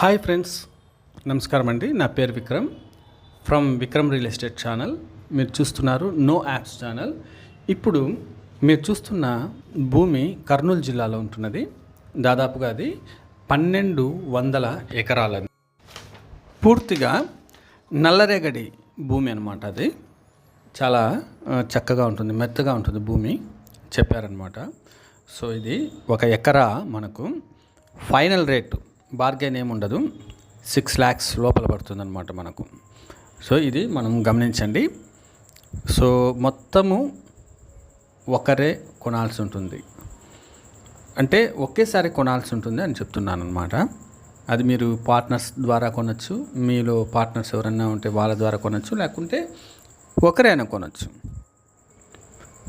Hi friends నమస్కారం అండి. నా పేరు Vikram. From Vikram real estate channel. మీరు చూస్తున్నారు నో యాప్స్ ఛానల్. ఇప్పుడు మీరు చూస్తున్న భూమి కర్నూలు జిల్లాలో ఉంటున్నది. దాదాపుగా అది పన్నెండు వందల ఎకరాలని పూర్తిగా నల్లరేగడి భూమి అనమాట అది. చాలా చక్కగా ఉంటుంది మెత్తగా ఉంటుంది భూమి చెప్పారనమాట సో ఇది ఒక ఎకరా మనకు ఫైనల్ రేటు బార్గెన్ ఏముండదు సిక్స్ ల్యాక్స్ లోపల పడుతుందన్నమాట మనకు. సో ఇది మనం గమనించండి. సో మొత్తము ఒకరే కొనాల్సి ఉంటుంది. అంటే ఒకేసారి కొనాల్సి ఉంటుంది అని చెప్తున్నాను అనమాట అది మీరు పార్ట్నర్స్ ద్వారా కొనచ్చు మీలో పార్ట్నర్స్ ఎవరన్నా ఉంటే వాళ్ళ ద్వారా కొనచ్చు లేకుంటే ఒకరైనా కొనవచ్చు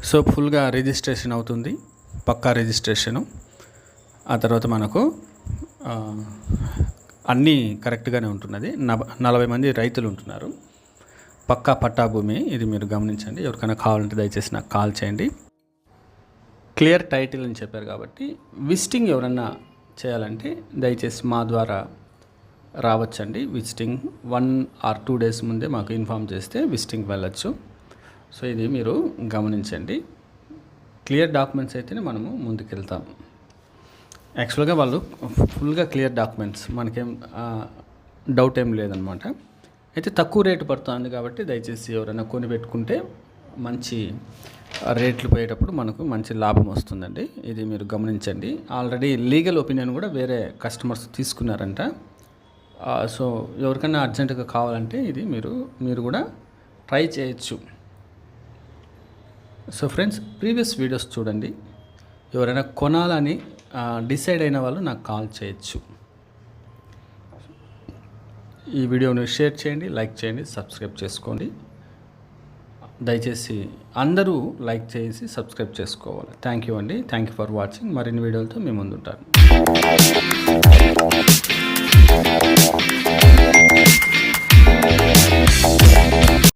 సో ఫుల్గా రిజిస్ట్రేషన్ అవుతుంది పక్కా రిజిస్ట్రేషను ఆ తర్వాత మనకు అన్నీ కరెక్ట్గానే ఉంటున్నది. నబ- నలభై మంది రైతులు ఉంటున్నారు. పక్కా పట్టా భూమి ఇది మీరు గమనించండి. ఎవరికైనా కావాలంటే దయచేసి నాకు కాల్ చేయండి. క్లియర్ టైటిల్ అని చెప్పారు కాబట్టి విజిటింగ్ ఎవరన్నా చేయాలంటే దయచేసి మా ద్వారా రావచ్చండి. Visiting one or two days ముందే మాకు ఇన్ఫామ్ చేస్తే విజిటింగ్ వెళ్ళొచ్చు. సో ఇది మీరు గమనించండి. క్లియర్ డాక్యుమెంట్స్ అయితేనే మనము ముందుకెళ్తాం. యాక్చువల్గా వాళ్ళు ఫుల్గా క్లియర్ డాక్యుమెంట్స్ మనకేం డౌట్ ఏం లేదనమాట అయితే తక్కువ రేటు పడుతుంది కాబట్టి దయచేసి ఎవరైనా కొని పెట్టుకుంటే మంచి రేట్లు పోయేటప్పుడు మనకు మంచి లాభం వస్తుందండి. ఇది మీరు గమనించండి. ఆల్రెడీ లీగల్ ఒపీనియన్ కూడా వేరే కస్టమర్స్ తీసుకున్నారంట. సో ఎవరికైనా అర్జెంటుగా కావాలంటే ఇది మీరు మీరు కూడా ట్రై చేయొచ్చు. సో ఫ్రెండ్స్ ప్రీవియస్ వీడియోస్ చూడండి. ఎవరైనా కొనాలని డిసైడ్ అయిన వాళ్ళు నాకు కాల్ చేయొచ్చు. ఈ వీడియోని షేర్ చేయండి లైక్ చేయండి సబ్స్క్రైబ్ చేసుకోండి. దయచేసి అందరూ లైక్ చేసి సబ్స్క్రైబ్ చేసుకోవాలి. థ్యాంక్ యూ అండి. థ్యాంక్ యూ ఫర్ వాచింగ్ మరిన్ని వీడియోలతో మీ ముందుంటాను.